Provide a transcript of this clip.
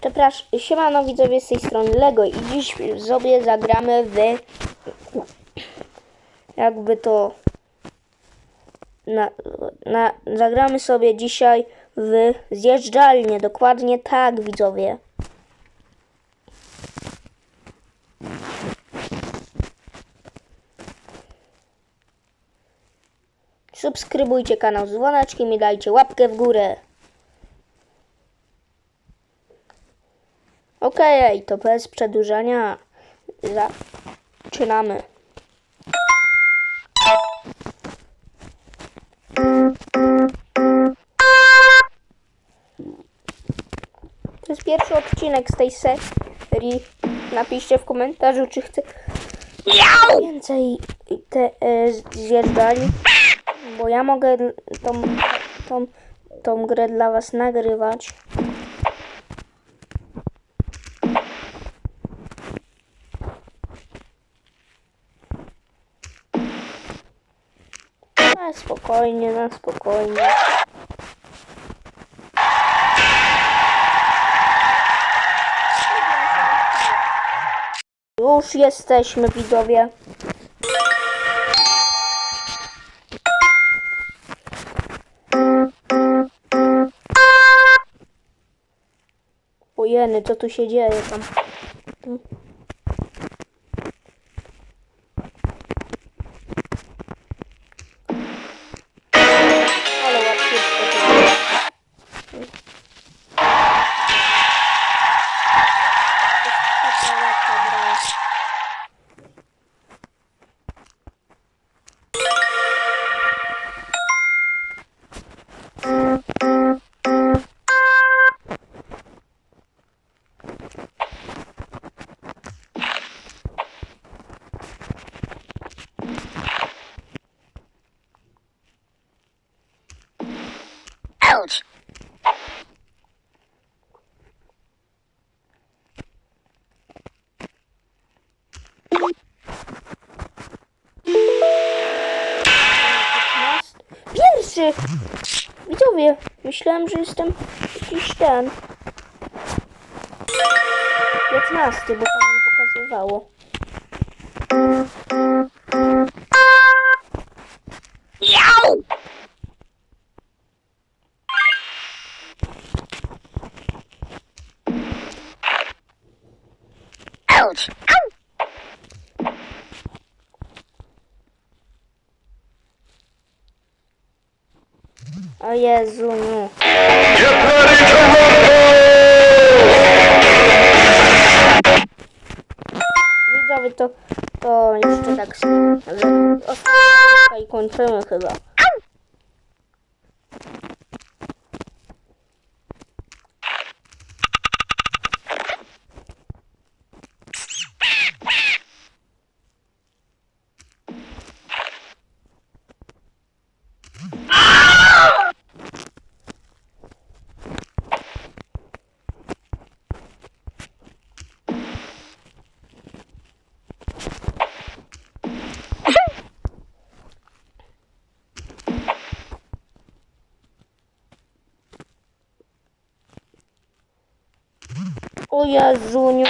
Przepraszam, siemano widzowie z tej strony Lego i dziś sobie zagramy w jakby to na, na, zagramy sobie dzisiaj w zjeżdżalnię, dokładnie tak widzowie. Subskrybujcie kanał z dzwoneczkiem i dajcie łapkę w górę. Okej, to bez przedłużania zaczynamy. To jest pierwszy odcinek z tej serii. Napiszcie w komentarzu, czy chce więcej te e, bo ja mogę tą, tą, tą grę dla was nagrywać. Spokojnie, na spokojnie. Już jesteśmy, widzowie. Ojeny, co tu się dzieje tam? Pierwszy! Widzowie, myślałem, że jestem jakiś ten. 15, bo tam mi pokazywało. Ouch! O Jezu, no. To rumble! Widzowie, to, to jeszcze tak... Ostatnia i kończymy chyba. O yazdı oynuyor.